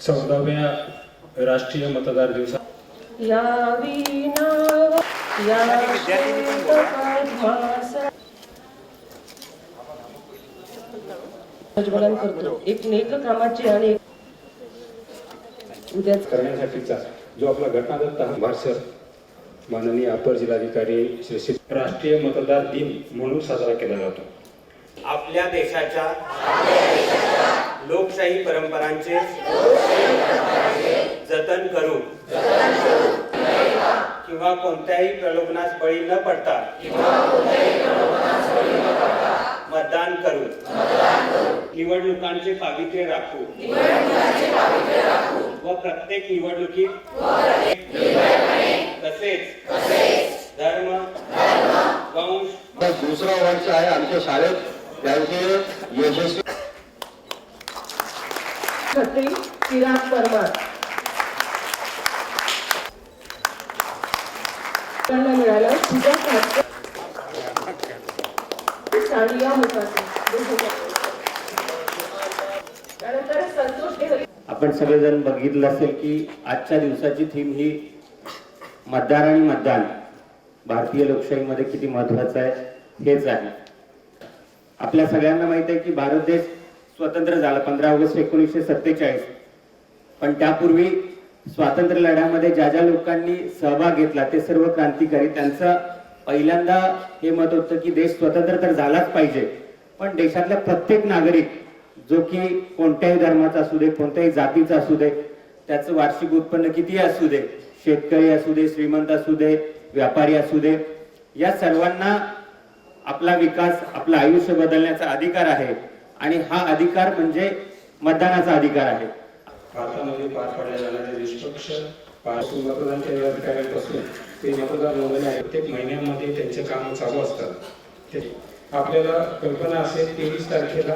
चौदाव्या राष्ट्रीय मतदार दिवसा. प्रज्वलन करतो. एक नेक कामाची आणि उद्याच करण्यासाठीचा जो आपला घटनादत्त हा माननीय अपर जिल्हाधिकारी श्री श्री राष्ट्रीय मतदार दिन म्हणून साजरा केला जातो. आपल्या देशाच्या लोकशाही परंपरांचे जतन करू. किंवा कोणत्याही प्रलोभनास बळी न पडता मतदान करू. निवडणुकांचे पावित्र्य राखू. व प्रत्येक निवडणुकीत तसेच धर्म वंश दुसरा वंश वर्ष आहे आमच्या शाळेत. त्यांचे यशस्वी खत्री चिराग परमार आपण सगळेजण बघितलं असेल की आजच्या दिवसाची थीम ही मतदार आणि मतदान. भारतीय लोकशाहीमध्ये किती महत्वाचं आहे हेच आहे. आपल्या सगळ्यांना माहीत आहे की भारत देश स्वतंत्र झालं पंधरा ऑगस्ट एकोणीसशे सत्तेचाळीस. पण त्यापूर्वी स्वातंत्र्य लढ्यामध्ये ज्या ज्या लोकांनी सहभाग घेतला ते सर्व क्रांतिकारी त्यांचं पहिल्यांदा हे मत होतं की देश स्वतंत्र तर झालाच पाहिजे. पण देशातला प्रत्येक नागरिक जो की कोणत्याही धर्माचा असू दे कोणत्याही जातीचा असू दे त्याचं वार्षिक उत्पन्न किती असू दे शेतकरी असू दे श्रीमंत असू दे व्यापारी असू दे या सर्वांना आपला विकास आपलं आयुष्य बदलण्याचा अधिकार आहे. आणि हा अधिकार म्हणजे मतदानाचा अधिकार आहे. भारतामध्ये पार पाडल्या जाणाऱ्या निष्पक्षपासून मतदान केंद्र अधिकाऱ्यांपासून ते मतदार नोंदणी आहे प्रत्येक महिन्यामध्ये त्यांचे काम चालू असतात. ते- आपल्याला कल्पना असेल तेवीस तारखेला